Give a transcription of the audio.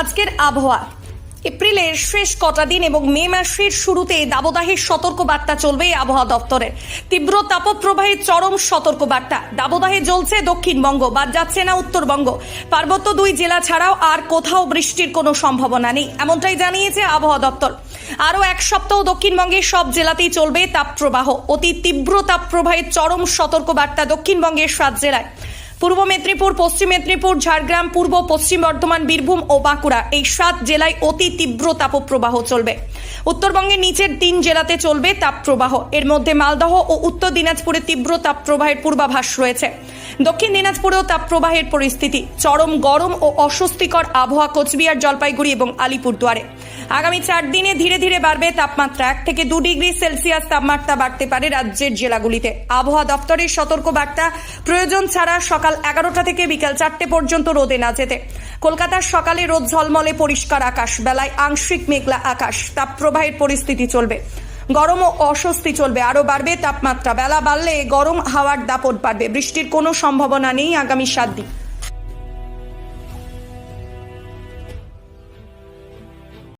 আজকের আবহাওয়া। এপ্রিলের শেষ কটা দিন এবং মে মাসের শুরুতে দাবদাহের সতর্ক বার্তা চলবে আবহাওয়া দপ্তরের। তীব্র তাপপ্রবাহের চরম সতর্ক বার্তা দাবদাহে জ্বলছে দক্ষিণবঙ্গ, বাদ যাচ্ছে না উত্তরবঙ্গ। পার্বত্য দুই জেলা ছাড়াও আর কোথাও বৃষ্টির কোনো সম্ভাবনা নেই, এমনটাই জানিয়েছে আবহাওয়া দপ্তর। আরও এক সপ্তাহ দক্ষিণবঙ্গের সব জেলাতেই চলবে তাপপ্রবাহ। অতি তীব্র তাপপ্রবাহের চরম সতর্ক বার্তা দক্ষিণবঙ্গের সাত জেলায়। পূর্ব মেদিনীপুর, পশ্চিম মেদিনীপুর, ঝাড়গ্রাম, পূর্ব, পশ্চিম বর্ধমান, বীরভূম ও বাঁকুড়া এই সাত জেলায় অতি তীব্র তাপপ্রবাহ চলবে। উত্তরবঙ্গের নিচের তিন জেলাতে চলবে তাপপ্রবাহ। এর মধ্যে মালদহ ও উত্তর দিনাজপুরে তীব্র তাপপ্রবাহের পূর্বাভাস রয়েছে। দক্ষিণ দিনাজপুরেও তাপপ্রবাহের পরিস্থিতি চরম গরম ও অস্বস্তিকর আবহাওয়া কোচবিহার, জলপাইগুড়ি এবং আলিপুরদুয়ারে। আগামী চার দিনে ধীরে ধীরে বাড়বে তাপমাত্রা। এক থেকে দু ডিগ্রি সেলসিয়াস তাপমাত্রা বাড়তে পারে রাজ্যের জেলাগুলিতে। আবহাওয়া দপ্তরের সতর্ক বার্তা প্রয়োজন ছাড়া সকাল এগারোটা থেকে বিকাল চারটে পর্যন্ত রোদে না যেতে। কলকাতার সকালে রোদ ঝলমলে পরিষ্কার আকাশ, বেলায় আংশিক মেঘলা আকাশ। তাপপ্রবাহের পরিস্থিতি চলবে। গরম ও অস্বস্তি চলবে, আরও বাড়বে তাপমাত্রা। বেলা বাড়লে গরম হাওয়ার দাপট বাড়বে। বৃষ্টির কোনো সম্ভাবনা নেই আগামী সাত দিন।